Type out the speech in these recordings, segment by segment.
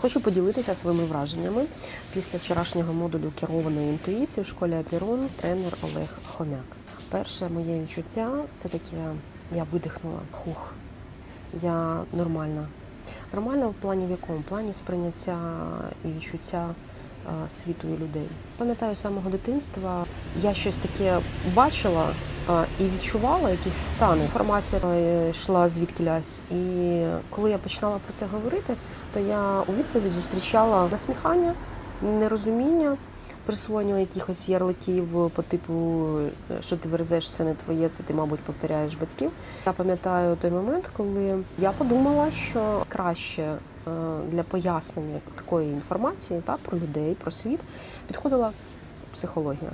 Хочу поділитися своїми враженнями після вчорашнього модулю керованої інтуїції в школі Апірон тренер Олег Хомяк. Перше моє відчуття це таке: я видихнула. Хух, я нормальна. Нормальна в плані в якому? В плані сприйняття і відчуття е, світу і людей. Пам'ятаю з самого дитинства, я щось таке бачила і відчувала якісь стани. Інформація е, йшла звідкилясь. І коли я починала про це говорити, то я у відповідь зустрічала насміхання, нерозуміння. Присвоєння якихось ярликів по типу, що ти верзеш, це не твоє, це ти, мабуть, повторяєш батьків. Я пам'ятаю той момент, коли я подумала, що краще е, для пояснення такої інформації та про людей, про світ підходила психологія.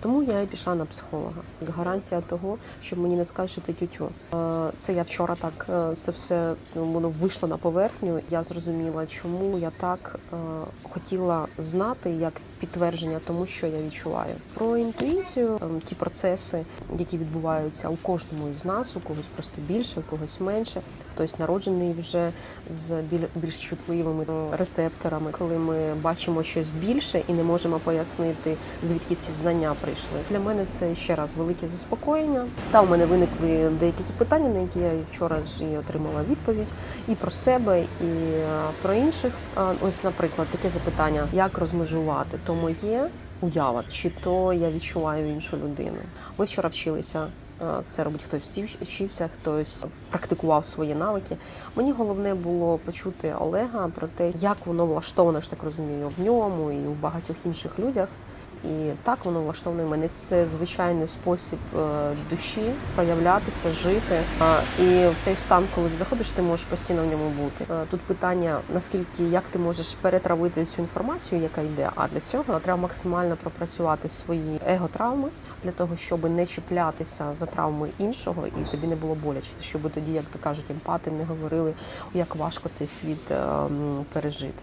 Тому я і пішла на психолога. Гарантія того, що мені не скажуть, що ти тютю. Е, Це я вчора так е, це все ну, воно вийшло на поверхню. Я зрозуміла, чому я так е, хотіла знати як підтвердження тому, що я відчуваю. Про інтуїцію, ем, ті процеси, які відбуваються у кожному із нас, у когось просто більше, у когось менше. Хтось народжений вже з більш чутливими е, рецепторами, коли ми бачимо щось більше і не можемо пояснити, звідки ці знання прийшли. Для мене це ще раз велике заспокоєння. Та у мене виникли деякі запитання, на які я вчора ж і отримала відповідь, і про себе, і е, про інших. Ось, наприклад, таке запитання: як розмежувати то моє уява, чи то я відчуваю іншу людину. Ви вчора вчилися. е, Це робить хтось вчив- вчився, хтось практикував свої навики. Мені головне було почути Олега про те, як воно влаштовано, ж так розумію, в ньому і у багатьох інших людях. І так воно влаштоване в мене. Це звичайний спосіб е, душі проявлятися, жити. І в цей стан, коли ти заходиш, ти можеш постійно в ньому бути. Е, Тут питання наскільки як ти можеш перетравити цю інформацію, яка йде. А для цього треба максимально пропрацювати свої его-травми для того, щоб не чіплятися за травми іншого, і тобі не було боляче, щоб тоді, як то кажуть, емпати не говорили, як важко цей світ е, пережити.